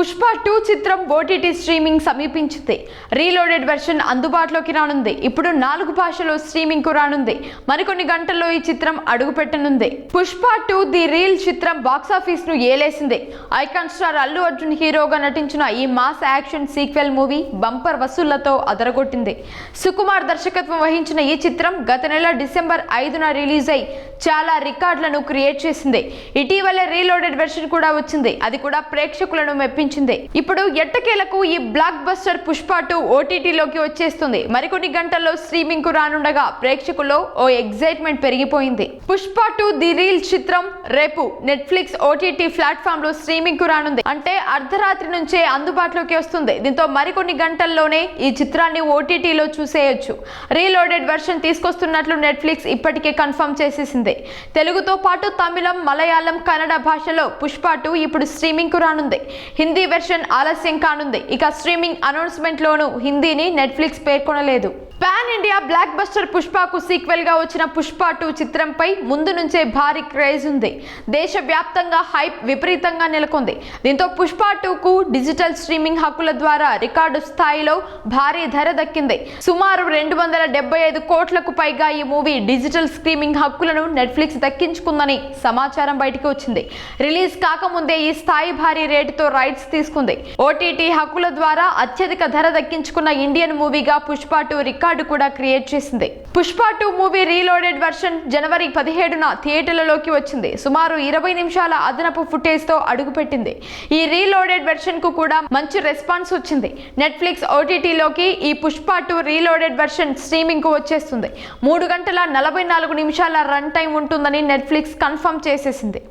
Pushpa two చిత్రం OTT streaming సమీపించింది. Reloaded version అందుబాటులోకి రానుంది. ఇప్పుడు నాలుగు భాషలో స్ట్రీమింగ్కు రానుంది. మరికొన్ని గంటల్లో ఈ చిత్రం అడుగుపెట్టనుంది. పుష్ప టూ ది రీల్ చిత్రం బాక్సాఫీస్ను ఏలేసింది. ఐకాన్ స్టార్ అల్లు అర్జున్ హీరోగా నటించిన ఈ mass action sequel movie bumper వసూళ్ళతో అదరగొట్టింది. సుకుమార్ దర్శకత్వం వహించిన ఈ చిత్రం గత నెల డిసెంబర్ ఐదున రిలీజ్ అయి చాలా రికార్డులను క్రియేట్ చేసింది. ఇటీవలే రీలోడెడ్ వెర్షన్ కూడా వచ్చింది. అది కూడా ప్రేక్షకులను మెప్పించింది. ఇప్పుడు ఎట్టకేలకు ఈ బ్లాక్ బస్టర్ పుష్ప టూ ఓటీటీలోకి వచ్చేస్తుంది. మరికొన్ని గంటల్లో స్ట్రీమింగ్కు రానుండగా ప్రేక్షకుల్లో ఓ ఎగ్జైట్మెంట్ పెరిగిపోయింది. పుష్ప టూ ది రీల్ చిత్రం రేపు నెట్ఫ్లిక్స్ ఓటీటీ ప్లాట్ఫామ్లో స్ట్రీమింగ్కు రానుంది. అంటే అర్ధరాత్రి నుంచే అందుబాటులోకి వస్తుంది. దీంతో మరికొన్ని గంటల్లోనే ఈ చిత్రాన్ని ఓటీటీలో చూసేయొచ్చు. రీలోడెడ్ వెర్షన్ తీసుకొస్తున్నట్లు నెట్ఫ్లిక్స్ ఇప్పటికే కన్ఫర్మ్ చేసేసింది. తెలుగుతో పాటు తమిళం మలయాళం కన్నడ భాషలో పుష్ప టూ ఇప్పుడు స్ట్రీమింగ్కు రానుంది. హిందీ వెర్షన్ ఆలస్యం కానుంది. ఇక స్ట్రీమింగ్ అనౌన్స్మెంట్లోనూ హిందీని నెట్ఫ్లిక్స్ పేర్కొనలేదు. పాన్ ఇండియా బ్లాక్ బస్టర్ పుష్పకు సీక్వెల్గా వచ్చిన పుష్ప టూ చిత్రంపై ముందు నుంచే భారీ క్రేజ్ ఉంది. దేశవ్యాప్తంగా హైప్ విపరీతంగా నెలకొంది. దీంతో పుష్ప టూకు డిజిటల్ స్ట్రీమింగ్ హక్కుల ద్వారా రికార్డు స్థాయిలో భారీ ధర దక్కింది. సుమారు రెండు వందల డెబ్బై ఐదు కోట్లకు పైగా ఈ మూవీ డిజిటల్ స్ట్రీమింగ్ హక్కులను నెట్ఫ్లిక్స్ దక్కించుకుందని సమాచారం బయటికి వచ్చింది. రిలీజ్ కాకముందే ఈ స్థాయి భారీ రేటుతో రైట్స్ తీసుకుంది. ఓటీటీ హక్కుల ద్వారా అత్యధిక ధర దక్కించుకున్న ఇండియన్ మూవీగా పుష్ప టూ రికార్డు కూడా క్రియేట్ చేసింది. Pushpa two movie reloaded version జనవరి పదిహేడున థియేటర్లలోకి వచ్చింది. సుమారు ఇరవై నిమిషాల అదనపు ఫుటేజ్తో అడుగుపెట్టింది. ఈ రీలోడెడ్ వెర్షన్కు కూడా మంచి రెస్పాన్స్ వచ్చింది. నెట్ఫ్లిక్స్ ఓటీటీలోకి ఈ పుష్ప టూ రీలోడెడ్ వెర్షన్ స్ట్రీమింగ్కు వచ్చేస్తుంది. మూడు గంటల నలభై నాలుగు నిమిషాల రన్ టైం ఉంటుందని నెట్ఫ్లిక్స్ కన్ఫర్మ్ చేసేసింది.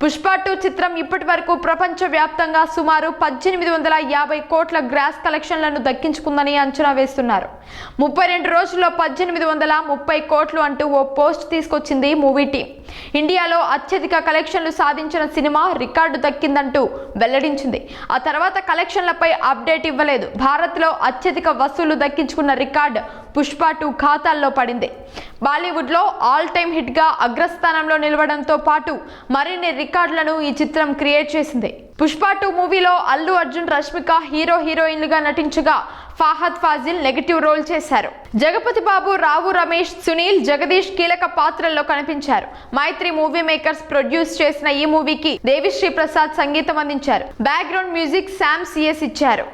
పుష్ప టూ చిత్రం ఇప్పటి వరకు ప్రపంచవ్యాప్తంగా సుమారు పద్దెనిమిది వందల యాభై కోట్ల గ్రాస్ కలెక్షన్లను దక్కించుకుందని అంచనా వేస్తున్నారు. ముప్పై రెండు రోజుల్లో పద్దెనిమిది వందల వందల ముప్పై కోట్లు అంటూ ఓ పోస్ట్ తీసుకొచ్చింది మూవీ టీం. ఇండియాలో అత్యధిక కలెక్షన్లు సాధించిన సినిమా రికార్డు దక్కిందంటూ వెల్లడించింది. ఆ తర్వాత కలెక్షన్లపై అప్డేట్ ఇవ్వలేదు. భారత్లో అత్యధిక వసూలు దక్కించుకున్న రికార్డు పుష్ప టూ ఖాతాల్లో పడింది. బాలీవుడ్లో ఆల్ టైమ్ హిట్గా అగ్రస్థానంలో నిలవడంతో పాటు మరిన్ని రికార్డులను ఈ చిత్రం క్రియేట్ చేసింది. పుష్ప టూ మూవీలో అల్లు అర్జున్ రష్మిక హీరో హీరోయిన్లుగా నటించగా ఫాహద్ ఫాజిల్ నెగటివ్ రోల్ చేశారు. జగపతి బాబు రావు రమేష్ సునీల్ జగదీష్ కీలక పాత్రల్లో కనిపించారు. మైత్రి మూవీ మేకర్స్ ప్రొడ్యూస్ చేసిన ఈ మూవీకి దేవిశ్రీ ప్రసాద్ సంగీతం అందించారు. బ్యాక్గ్రౌండ్ మ్యూజిక్ శామ్ సిఎస్ ఇచ్చారు.